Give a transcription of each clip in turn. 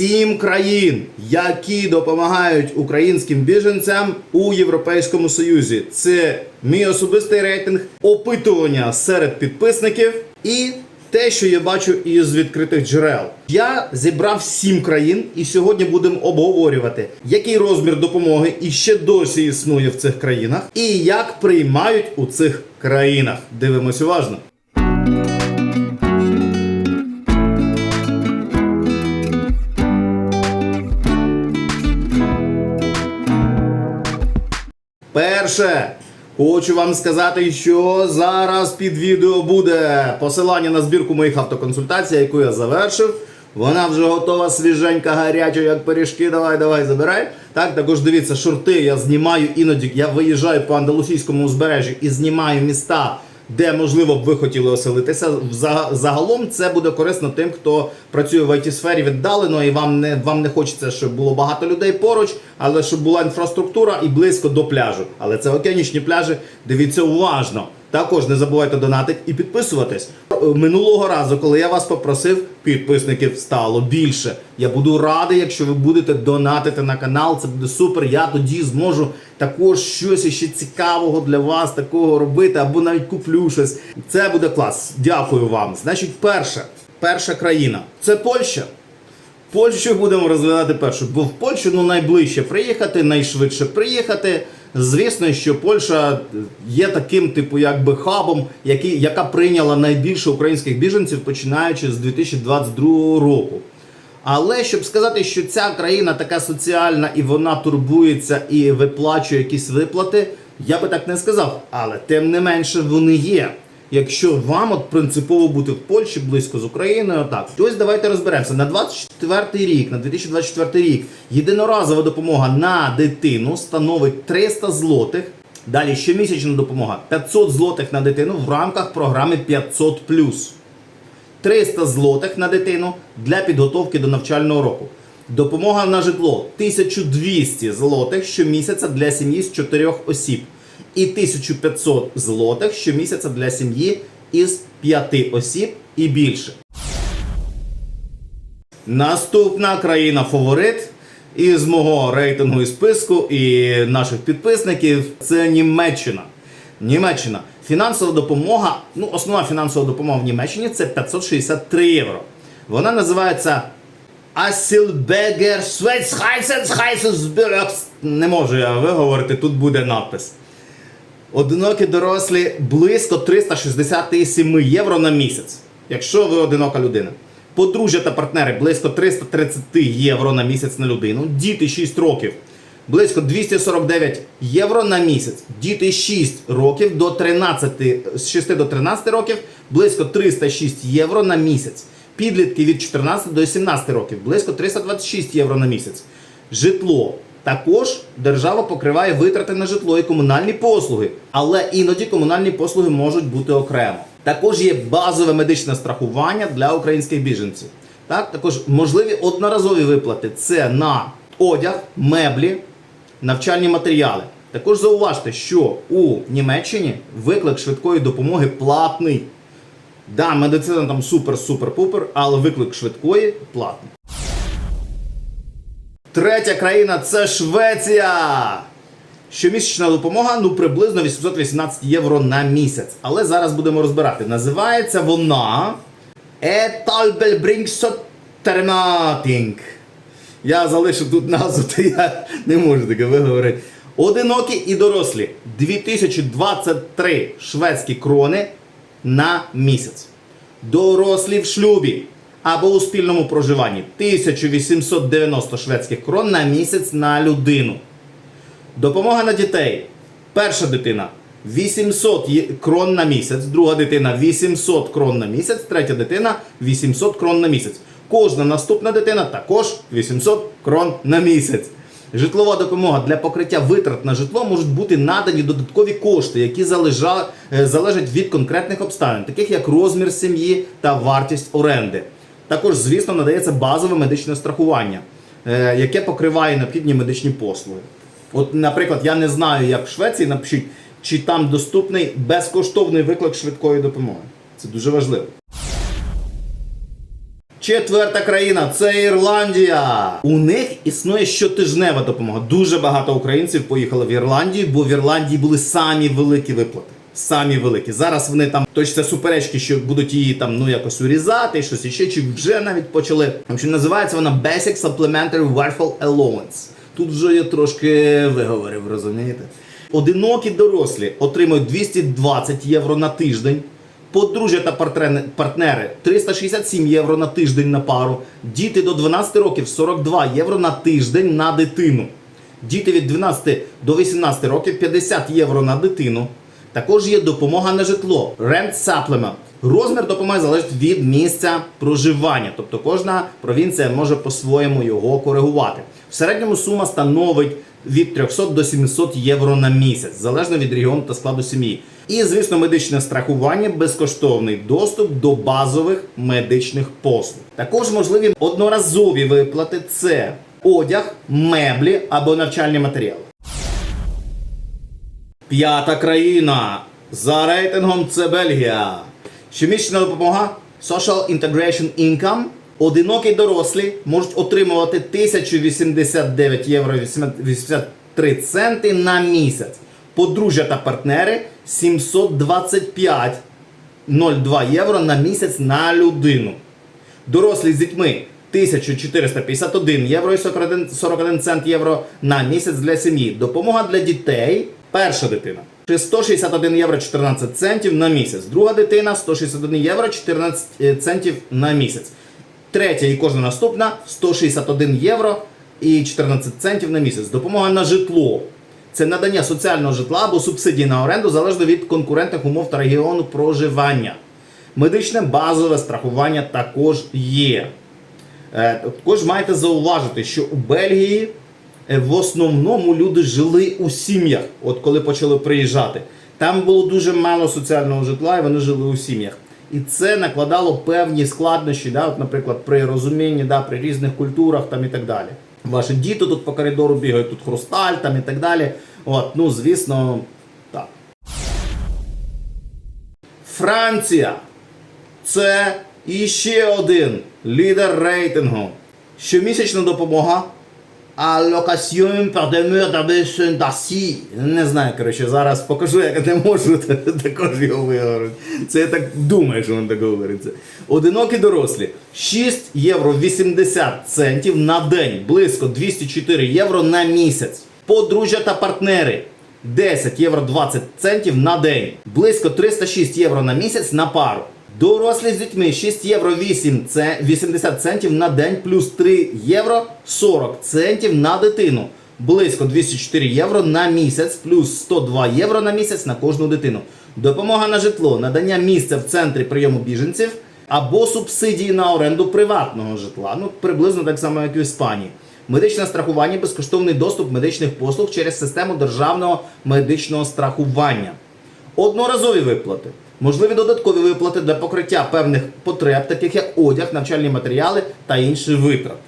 сім країн, які допомагають українським біженцям у Європейському Союзі. Це мій особистий рейтинг, опитування серед підписників і те, що я бачу із відкритих джерел. Я зібрав сім країн, і сьогодні будемо обговорювати, який розмір допомоги і ще досі існує в цих країнах, і як приймають у цих країнах. Дивимось уважно. Перше, хочу вам сказати, що зараз під відео буде посилання на збірку моїх автоконсультацій, яку я завершив. Вона вже готова, свіженька, гаряча, як пиріжки. Давай, давай, забирай. Так, також дивіться, шорти я знімаю іноді. Я виїжджаю по андалусійському узбережжі і знімаю міста, де можливо б ви хотіли оселитися. Загалом це буде корисно тим, хто працює в it сфері віддалено, і вам не вам не хочеться, щоб було багато людей поруч, але щоб була інфраструктура і близько до пляжу. Але це океанічні пляжі. Дивіться уважно. Також не забувайте донатити і підписуватись. Е, Минулого разу, коли я вас попросив, підписників стало більше. Я буду радий, якщо ви будете донатити на канал. Це буде супер. Я тоді зможу також щось ще цікавого для вас такого робити, або навіть куплю щось. Це буде клас. Дякую вам. Значить, перше, перша країна це Польща. Польщу будемо розглядати першу, бо в Польщу ну найближче приїхати, найшвидше приїхати. Звісно, що Польща є таким, типу, якби хабом, який, яка прийняла найбільше українських біженців починаючи з 2022 року. Але щоб сказати, що ця країна така соціальна і вона турбується і виплачує якісь виплати, я би так не сказав. Але тим не менше вони є. Якщо вам от принципово бути в Польщі близько з Україною, так ось давайте розберемося. На 24 рік, на 2024 рік, єдиноразова допомога на дитину становить 300 злотих. Далі щомісячна допомога 500 злотих на дитину в рамках програми 500 300 злотих на дитину для підготовки до навчального року. Допомога на житло 1200 злотих щомісяця для сім'ї з 4 осіб. І 1500 злотих щомісяця для сім'ї із 5 осіб і більше. Наступна країна фаворит із мого рейтингу і списку і наших підписників це Німеччина. Німеччина. Фінансова допомога, ну, основна фінансова допомога в Німеччині це 563 євро. Вона називається Асілбегер Schweizheitsensheisensbürgers. Не можу я виговорити, тут буде надпис. Одинокі дорослі близько 367 євро на місяць, якщо ви одинока людина. Подружжя та партнери близько 330 євро на місяць на людину. Діти 6 років близько 249 євро на місяць. Діти 6 років до 13, з 6 до 13 років близько 306 євро на місяць. Підлітки від 14 до 17 років близько 326 євро на місяць. Житло. Також держава покриває витрати на житло і комунальні послуги, але іноді комунальні послуги можуть бути окремо. Також є базове медичне страхування для українських біженців. Так, також можливі одноразові виплати це на одяг, меблі, навчальні матеріали. Також зауважте, що у Німеччині виклик швидкої допомоги платний. Да, медицина там супер-супер-пупер, але виклик швидкої платний. Третя країна це Швеція. Щомісячна допомога ну приблизно 818 євро на місяць. Але зараз будемо розбирати. Називається вона Етальбельбрінгсоттерматінг. Я залишив тут назву, то я не можу таке виговорити. Одинокі і дорослі 2023 шведські крони на місяць. Дорослі в шлюбі або у спільному проживанні 1890 шведських крон на місяць на людину. Допомога на дітей. Перша дитина 800 крон на місяць, друга дитина 800 крон на місяць, третя дитина 800 крон на місяць. Кожна наступна дитина також 800 крон на місяць. Житлова допомога для покриття витрат на житло можуть бути надані додаткові кошти, які е, залежать від конкретних обставин, таких як розмір сім'ї та вартість оренди. Також, звісно, надається базове медичне страхування, е, яке покриває необхідні медичні послуги. От, наприклад, я не знаю, як в Швеції, напишіть, чи там доступний безкоштовний виклик швидкої допомоги. Це дуже важливо. Четверта країна це Ірландія. У них існує щотижнева допомога. Дуже багато українців поїхали в Ірландію, бо в Ірландії були самі великі виплати. Самі великі. Зараз вони там точно суперечки, що будуть її там ну якось урізати, щось іще, чи вже навіть почали. Общем, називається вона Basic Supplementary Welfare Allowance. Тут вже я трошки виговорив, розумієте? Одинокі дорослі отримують 220 євро на тиждень. Подружжя та партнери 367 євро на тиждень на пару. Діти до 12 років 42 євро на тиждень на дитину. Діти від 12 до 18 років 50 євро на дитину. Також є допомога на житло Rent Supplement. Розмір допомоги залежить від місця проживання, тобто кожна провінція може по-своєму його коригувати. В середньому сума становить від 300 до 700 євро на місяць, залежно від регіону та складу сім'ї. І, звісно, медичне страхування, безкоштовний доступ до базових медичних послуг. Також можливі одноразові виплати це одяг, меблі або навчальні матеріали. П'ята країна. За рейтингом це Бельгія. Щомісячна допомога Social Integration Income. Одинокі дорослі можуть отримувати 1089 євро 83 центи на місяць. Подружжя та партнери 725,02 євро на місяць на людину. Дорослі з дітьми 1451 євро і 41 41 цент євро на місяць для сім'ї. Допомога для дітей. Перша дитина 161 євро 14 центів на місяць. Друга дитина 161 євро 14 центів на місяць. Третя і кожна наступна 161 євро і 14 центів на місяць. Допомога на житло. Це надання соціального житла або субсидії на оренду залежно від конкурентних умов та регіону проживання. Медичне базове страхування також є. Е, Також маєте зауважити, що у Бельгії е, в основному люди жили у сім'ях, от коли почали приїжджати. Там було дуже мало соціального житла, і вони жили у сім'ях. І це накладало певні складнощі, да, от, наприклад, при розумінні, да, при різних культурах там, і так далі. Ваші діти тут по коридору бігають, тут хрусталь там, і так далі. От, ну, звісно, так. Франція. Це іще один лідер рейтингу. Щомісячна допомога. Allocation par demeure d'ambition d'assis. Не знаю, коротше, зараз покажу, як не можу також його виговорити. Це я так думаю, що він так говориться. Одинокі дорослі 6 євро 80 центів на день, близько 204 євро на місяць. Подружжя та партнери 10 євро 20 центів на день, близько 306 євро на місяць на пару. Дорослі з дітьми 6 євро 8 це 80 центів на день, плюс 3 євро 40 центів на дитину. Близько 204 євро на місяць, плюс 102 євро на місяць на кожну дитину. Допомога на житло, надання місця в центрі прийому біженців або субсидії на оренду приватного житла. Ну, приблизно так само, як і в Іспанії. Медичне страхування, безкоштовний доступ медичних послуг через систему державного медичного страхування. Одноразові виплати. Можливі додаткові виплати для покриття певних потреб, таких як одяг, навчальні матеріали та інші витрати.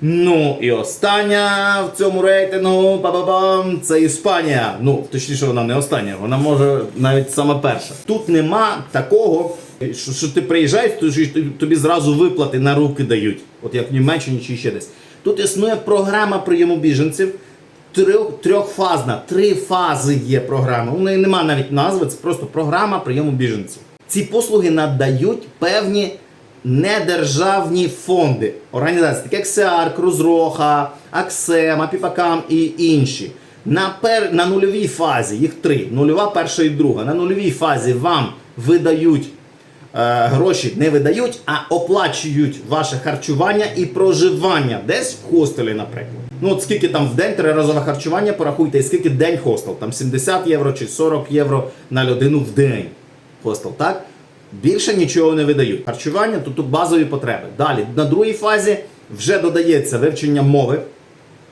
Ну і остання в цьому рейтингу ба-ба-бам, це Іспанія. Ну, точніше, вона не остання, вона може навіть сама перша. Тут нема такого, що, що ти приїжджаєш, то тобі зразу виплати на руки дають, от як в Німеччині чи ще десь. Тут існує програма прийому біженців. Трьох, трьохфазна, три фази є програма. У неї нема навіть назви, це просто програма прийому біженців. Ці послуги надають певні недержавні фонди, організації, такі як СЕАР, Крузроха, Аксем, Апіпакам і інші. На, пер... на нульовій фазі, їх три, нульова, перша і друга. На нульовій фазі вам видають е, гроші, не видають, а оплачують ваше харчування і проживання десь в хостелі, наприклад. Ну от скільки там в день триразове харчування, порахуйте, і скільки день хостел. Там 70 євро чи 40 євро на людину в день. Хостел, так? Більше нічого не видають. Харчування то тут базові потреби. Далі, на другій фазі вже додається вивчення мови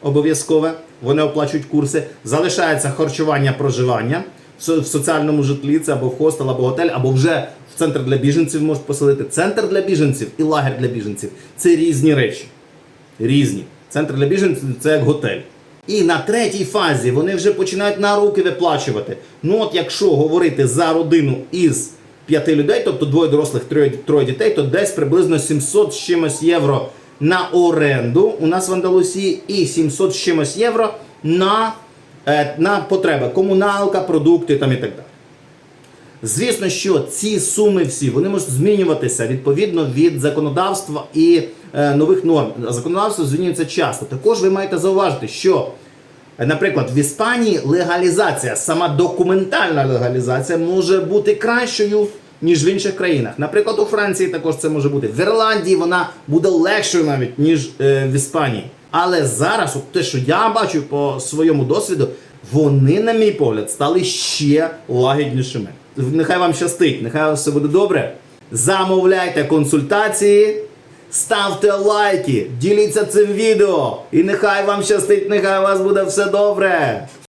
обов'язкове. Вони оплачують курси. Залишається харчування, проживання в соціальному житлі, це або в хостел, або готель, або вже в центр для біженців можуть поселити. Центр для біженців і лагерь для біженців це різні речі. Різні. Центр для біженців це як готель. І на третій фазі вони вже починають на руки виплачувати. Ну от якщо говорити за родину із п'яти людей, тобто двоє дорослих, троє, дітей, то десь приблизно 700 з чимось євро на оренду у нас в Андалусії і 700 з чимось євро на, е, на потреби, комуналка, продукти там і так далі. Звісно, що ці суми всі вони можуть змінюватися відповідно від законодавства і е, нових норм. Законодавство змінюється часто. Також ви маєте зауважити, що, е, наприклад, в Іспанії легалізація, сама документальна легалізація може бути кращою. Ніж в інших країнах. Наприклад, у Франції також це може бути. В Ірландії вона буде легшою навіть, ніж е, в Іспанії. Але зараз, от те, що я бачу по своєму досвіду, вони, на мій погляд, стали ще лагіднішими. Нехай вам щастить, нехай все буде добре. Замовляйте консультації, ставте лайки, діліться цим відео. І нехай вам щастить, нехай у вас буде все добре.